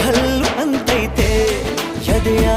கல் வந்தைத்தே எதையா